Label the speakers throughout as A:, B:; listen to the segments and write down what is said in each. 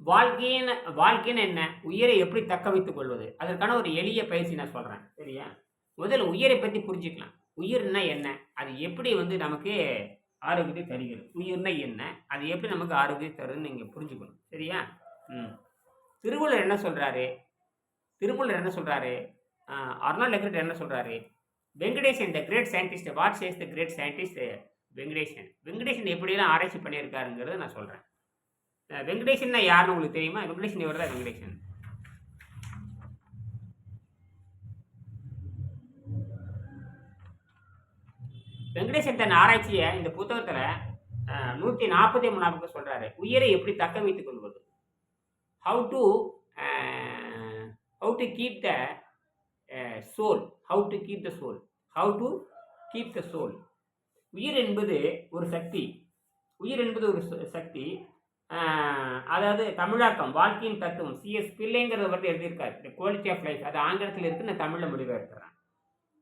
A: வாழ்க்கையின் வாழ்க்கைன்னு என்ன? உயிரை எப்படி தக்க வைத்துக் கொள்வது? அதற்கான ஒரு எளிய பயிற்சி நான் சொல்கிறேன் சரியா? முதல்ல உயிரை பற்றி புரிஞ்சுக்கலாம். உயிர்னா என்ன? அது எப்படி வந்து நமக்கு ஆரோக்கியத்தை தருகிறது? உயிர்னா என்ன? அது எப்படி நமக்கு ஆரோக்கியத்தை தருதுன்னு நீங்கள் புரிஞ்சுக்கணும். சரியா? ம். திருவள்ளுவர் என்ன சொல்கிறாரு திருமூலர் என்ன சொல்கிறாரு அர்னால்ட் லெக்ரட் என்ன சொல்கிறாரு Venkatesan the great scientist what says the great scientist Venkatesan? Venkatesan எப்படியெல்லாம் ஆராய்ச்சி பண்ணியிருக்காருங்கிறத நான் சொல்கிறேன் வெங்கடேஷன் யாருன்னு உங்களுக்கு தெரியுமா? வெங்கடேஷன் இவர் தான் வெங்கடேஷன் வெங்கடேசன் தன் ஆராய்ச்சியை இந்த புத்தகத்தில் நூற்றி நாற்பத்தி மூணாவது சொல்கிறாரு உயிரை எப்படி தக்க வைத்துக் கொள்வது? How to how to keep the soul how to keep the soul how to keep the soul உயிர் என்பது ஒரு சக்தி. உயிர் என்பது ஒரு ச- சக்தி. அதாவது தமிழாக்கம் வாழ்க்கையின் தத்துவம் சிஎஸ் பிள்ளைங்கிறத வந்து எழுதியிருக்காரு. இந்த குவாலிட்டி ஆஃப் லைஃப் அது ஆங்கிலத்தில் இருக்கு நான் தமிழில் மொழிபெயர்த்துறேன்.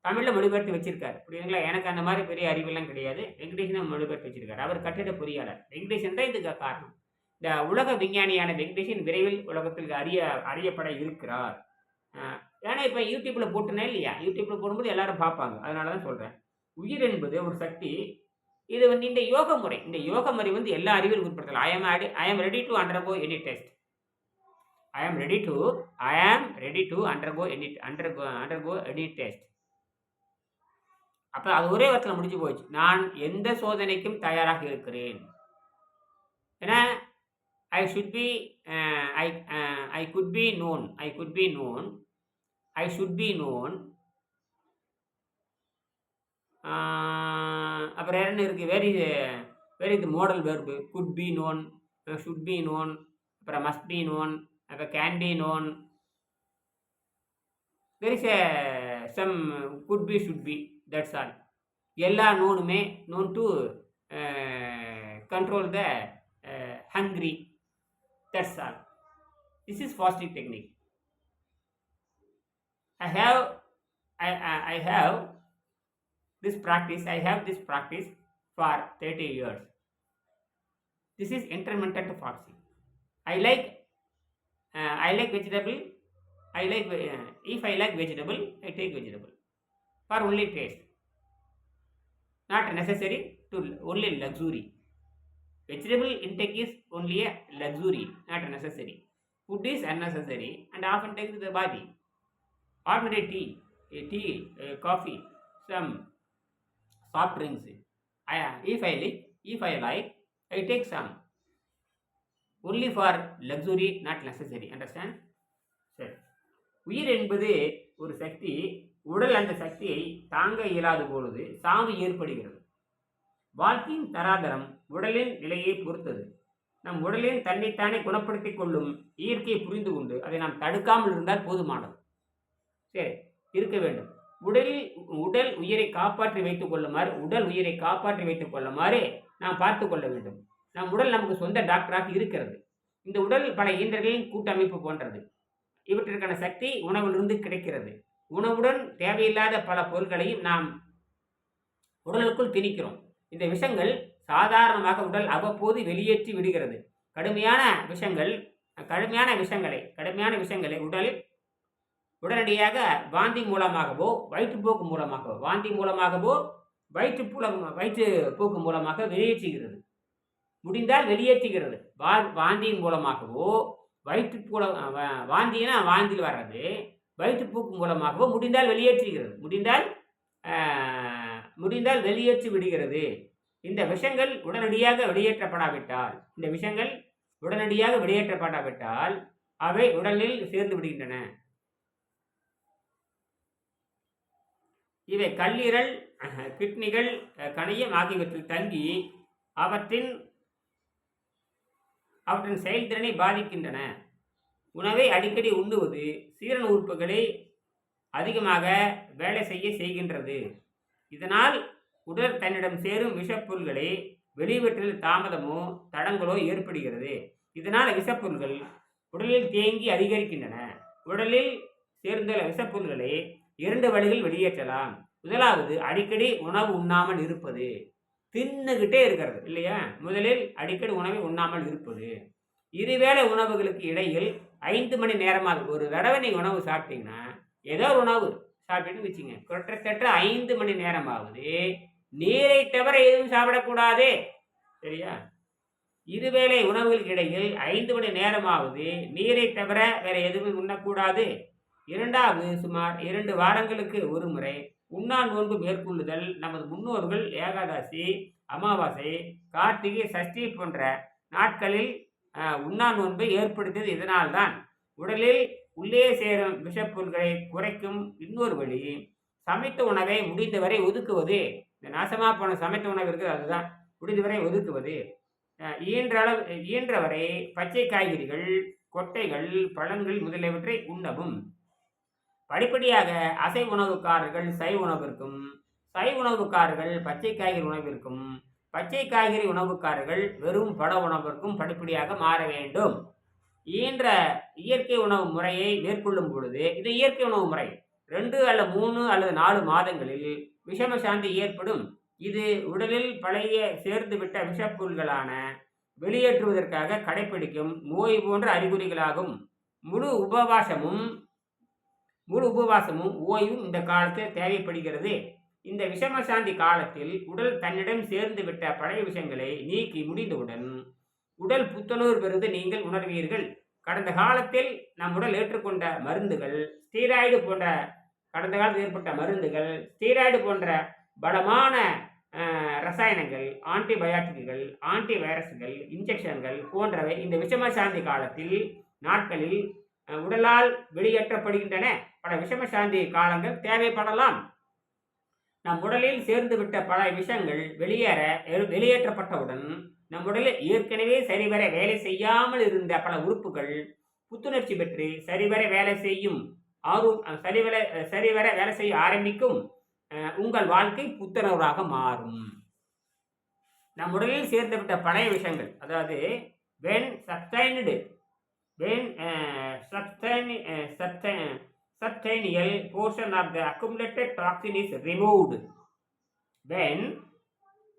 A: தமிழில் மொழிபெயர்த்து வச்சிருக்காரு. புரியுதுங்களா? எனக்கு அந்த மாதிரி பெரிய அறிவெல்லாம் கிடையாது. வெங்கடேஷன் மொழிபெயர்த்து வச்சிருக்காரு. அவர் கட்டிட பொறியாளர். வெங்கடேஷன் தான் இதுக்கு காரணம். இந்த உலக விஞ்ஞானியான வெங்கடேஷன் விரைவில் உலகத்தில் அறிய அறியப்பட இருக்கிறார். ஏன்னா இப்போ யூடியூப்பில் போட்டுனே இல்லையா? யூடியூப்பில் போடும்போது எல்லாரும் பார்ப்பாங்க. அதனால தான் சொல்கிறேன் உயிர் என்பது ஒரு சக்தி இது வந்து இந்த யோக முறை. இந்த யோக முறை வந்து எல்லா அறிவிலும் உட்படுத்தலாம் I am I am ready to undergo any test I am ready to I am ready to undergo any undergo undergo any test அப்போ அது ஒரே வாரத்தில் முடிஞ்சு போச்சு. நான் எந்த சோதனைக்கும் தயாராக இருக்கிறேன்? ஏன்னா I should be I I could be known I could be known I should be known அப்புறம் என்ன இருக்குது வெரி வெரி இது modal verb could be known should be known அப்புறம் மஸ்ட் பி நோன் அப்புறம் can be known there is some could be should be that's all எல்லா நோனுமே known to control the hungry that's all this is positive technique I have I I have this practice I have this practice for 30 years. This is intermittent fasting. I like uh, I like vegetable. I like uh, if I like vegetable, I take vegetable for only taste. Not necessary to only luxury. Vegetable intake is only a luxury, not necessary. Food is unnecessary and often takes the body ordinary tea, a tea, a coffee, some soft drinks. I, if I like, if I like, I take some. Only for luxury, not necessary. Understand? சரி உயிர் என்பது ஒரு சக்தி உடல் அந்த சக்தியை தாங்க இயலாத பொழுது சாவு ஏற்படுகிறது வாழ்க்கையின் தராதரம் உடலின் நிலையை பொறுத்தது நம் உடலின் தன்னைத்தானே குணப்படுத்திக் கொள்ளும் இயற்கையை புரிந்து கொண்டு அதை நாம் தடுக்காமல் இருந்தால் போதுமானது சரி இருக்க வேண்டும் உடலில் உடல் உயிரை காப்பாற்றி வைத்துக் கொள்ளுமாறு உடல் உயிரை காப்பாற்றி வைத்துக் கொள்ளுமாறு நாம் பார்த்து கொள்ள வேண்டும். நம் உடல் நமக்கு சொந்த டாக்டராக இருக்கிறது. இந்த உடல் பல இயந்திரங்களின் கூட்டமைப்பு போன்றது. இவற்றிற்கான சக்தி உணவிலிருந்து கிடைக்கிறது. உணவுடன் தேவையில்லாத பல பொருட்களையும் நாம் உடலுக்குள் திணிக்கிறோம். இந்த விஷங்கள் சாதாரணமாக உடல் அவ்வப்போது வெளியேற்றி விடுகிறது. கடுமையான விஷங்கள் கடுமையான விஷங்களை கடுமையான விஷங்களை உடல் உடனடியாக வாந்தி மூலமாகவோ வயிற்றுப்போக்கு மூலமாகவோ வாந்தி மூலமாகவோ வயிற்றுப்புலம் வயிற்றுப்போக்கு மூலமாக வெளியேற்றுகிறது. முடிந்தால் வெளியேற்றுகிறது. வா வாந்தியின் மூலமாகவோ வயிற்றுப்புல வா- வாந்தினா வாந்தியில் வர்றது வயிற்றுப்போக்கு மூலமாகவோ முடிந்தால் வெளியேற்றுகிறது. முடிந்தால் முடிந்தால் வெளியேற்றி விடுகிறது. இந்த விஷங்கள் உடனடியாக வெளியேற்றப்படாவிட்டால் இந்த விஷங்கள் உடனடியாக வெளியேற்றப்படாவிட்டால் அவை உடலில் சேர்ந்து விடுகின்றன. இவை கல்லீரல் கிட்னிகள் கணையம் ஆகியவற்றில் தங்கி அவற்றின் அவற்றின் செயல்திறனை பாதிக்கின்றன. உணவை அடிக்கடி உண்ணுவது சீரண உறுப்புகளை அதிகமாக வேலை செய்ய செய்கின்றது. இதனால் உடல் தன்னிடம் சேரும் விஷப்பொருள்களை வெளியேற்றல் தாமதமோ தடங்களோ ஏற்படுகிறது. இதனால் விஷப்பொருள்கள் உடலில் தேங்கி அதிகரிக்கின்றன. உடலில் சேர்ந்துள்ள விஷப்பொருள்களை இரண்டு வழிகள் வெளியேற்றலாம். முதலாவது அடிக்கடி உணவு உண்ணாமல் இருப்பது. தின்னுகிட்டே இருக்கிறது இல்லையா? முதலில் அடிக்கடி உணவை உண்ணாமல் இருப்பது. இருவேளை உணவுகளுக்கு இடையில் ஐந்து மணி நேரமாக ஒரு தடவை நீங்கள் உணவு சாப்பிட்டீங்கன்னா ஏதோ ஒரு உணவு சாப்பிட்டுன்னு வச்சுங்க. கிட்டத்தட்ட ஐந்து மணி நேரமாவது நீரை தவிர எதுவும் சாப்பிடக்கூடாது சரியா? இருவேளை உணவுகளுக்கு இடையில் ஐந்து மணி நேரமாவது நீரை தவிர வேற எதுவும் உண்ணக்கூடாது. இரண்டாவது சுமார் இரண்டு வாரங்களுக்கு ஒரு முறை உண்ணா நோன்பு மேற்கொள்ளுதல் நமது முன்னோர்கள் ஏகாதசி அமாவாசை கார்த்திகை சஷ்டி போன்ற நாட்களில் உண்ணா நோன்பை ஏற்படுத்தியது இதனால்தான். உடலில் உள்ளே சேரும் விஷப்பொருட்களை குறைக்கும் இன்னொரு வழி சமைத்த உணவை முடிந்தவரை ஒதுக்குவது. இந்த நாசமாக போன சமைத்த உணவு இருக்குது அதுதான். முடிந்தவரை ஒதுக்குவது. ஈன்ற அளவு ஈன்றவரை பச்சை காய்கறிகள் கொட்டைகள் பழங்கள் முதலியவற்றை உண்ணவும். படிப்படியாக அசை உணவுக்காரர்கள் சை உணவிற்கும் சைவ உணவுக்காரர்கள் பச்சை காய்கறி உணவிற்கும் பச்சை காய்கறி உணவுக்காரர்கள் வெறும் பட உணவிற்கும் படிப்படியாக மாற வேண்டும். இயன்ற இயற்கை உணவு முறையை மேற்கொள்ளும் பொழுது இது இயற்கை உணவு முறை ரெண்டு அல்ல மூணு அல்லது நாலு மாதங்களில் விஷம சாந்தி ஏற்படும். இது உடலில் பழைய சேர்ந்துவிட்ட விஷப்பொருள்களான வெளியேற்றுவதற்காக கடைப்பிடிக்கும் நோய் போன்ற அறிகுறிகளாகும். முழு உபவாசமும் முழு உபவாசமும் ஓய்வும் இந்த காலத்தில் தேவைப்படுகிறது. இந்த விஷம சாந்தி காலத்தில் உடல் தன்னிடம் சேர்ந்து விட்ட பழைய விஷயங்களை நீக்கி முடிந்தவுடன் உடல் புத்துணர்வு பெறுவது நீங்கள் உணர்வீர்கள். கடந்த காலத்தில் நம் உடல் ஏற்றுக்கொண்ட மருந்துகள் ஸ்டீராய்டு போன்ற கடந்த காலத்தில் ஏற்பட்ட மருந்துகள் ஸ்டீராய்டு போன்ற பலமான ரசாயனங்கள் ஆன்டிபயாட்டிக்குகள் ஆன்டி வைரஸ்கள் இன்ஜெக்ஷன்கள் போன்றவை இந்த விஷம சாந்தி காலத்தில் நாட்களில் உடலால் வெளியேற்றப்படுகின்றன. பல விஷம சாந்தி காலங்கள் தேவைப்படலாம். நம் உடலில் சேர்ந்துவிட்ட பல விஷங்கள் வெளியேற எ- வெளியேற்றப்பட்டவுடன் நம் உடலில் ஏற்கனவே சரிவர வேலை செய்யாமல் இருந்த பல உறுப்புகள் புத்துணர்ச்சி பெற்று சரிவர வேலை செய்யும் ஆர்வம் சரிவர சரிவர வேலை செய்ய ஆரம்பிக்கும் உங்கள் வாழ்க்கை புத்துணர்வாக மாறும். நம் உடலில் சேர்ந்துவிட்ட பழைய விஷயங்கள் அதாவது வென் சப்டைனடு வென் சப்டைனி substantial portion of the accumulated toxin is removed. When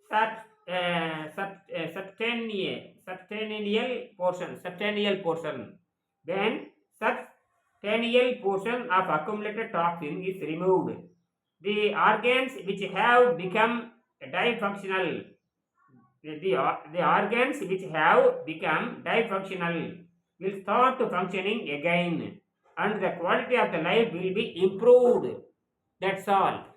A: sub, uh, sub, uh, portion substantial portion. When substantial portion of accumulated toxin is removed. The organs which have become dysfunctional the, the, the organs which have become dysfunctional will start functioning again and the quality of the life will be improved. That's all.